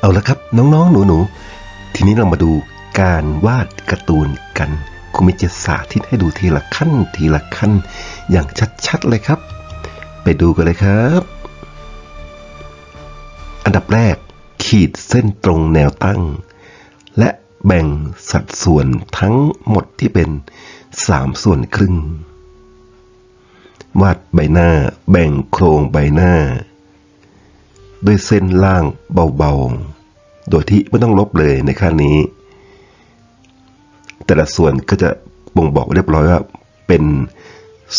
เอาละครับน้องๆ หนูๆ ทีนี้เรามาดูการวาดการ์ตูนกันครูมิจะสาธิตให้ดูทีละขั้นทีละขั้น อย่างชัดๆเลยครับ ไปดูกันเลยครับ อันดับแรกขีดเส้นตรงแนวตั้ง และแบ่งสัดส่วนทั้งหมดที่เป็น 3 ส่วนครึ่ง วาดใบหน้าแบ่งโครงใบหน้า ด้วยเส้นล่างเบาๆ โดยที่ไม่ต้องลบเลยในข้านี้ แต่ละส่วนก็จะบ่งบอกเรียบร้อยว่าเป็น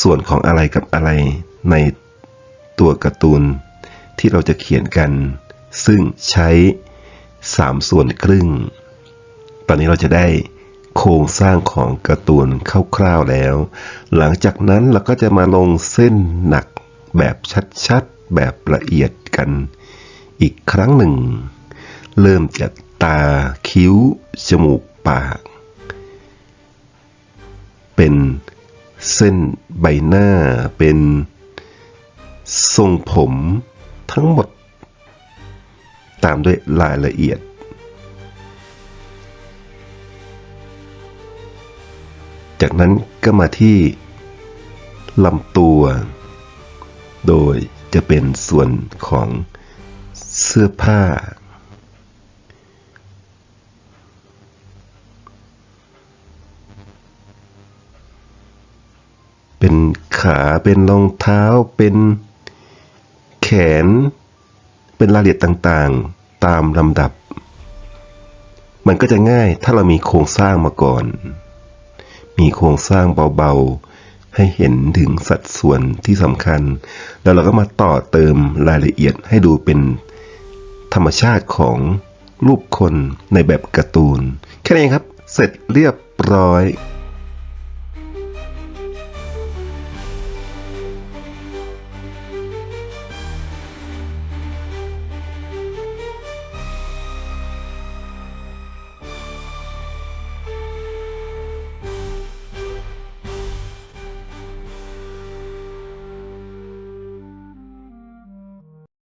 ส่วนของอะไรกับอะไรในตัวการ์ตูนที่เราจะเขียนกัน ซึ่งใช้ 3 ส่วนครึ่ง ตอนนี้เราจะได้โครงสร้างของการ์ตูนคร่าวๆแล้ว หลังจากนั้นเราก็จะมาลงเส้นหนักแบบชัดๆ แบบละเอียดกันอีกครั้งหนึ่ง เริ่มจากตาคิ้ว จมูก ปาก เป็นเส้นใบหน้าเป็นทรงผมทั้งหมด ตามด้วยรายละเอียด จากนั้นก็มาที่ลำตัว โดยจะเป็นส่วนของเสื้อผ้า เป็นขาเป็นรองเท้าเป็นแขน เป็นรายละเอียดต่างๆ ตามลำดับ มันก็จะง่ายถ้าเรามีโครงสร้างมาก่อน มีโครงสร้างเบาๆ ให้เห็นถึงสัดส่วนที่สำคัญ แล้วเราก็มาต่อเติมรายละเอียดให้ดูเป็นธรรมชาติของรูปคนในแบบการ์ตูน แค่นี้เองครับ เสร็จเรียบร้อย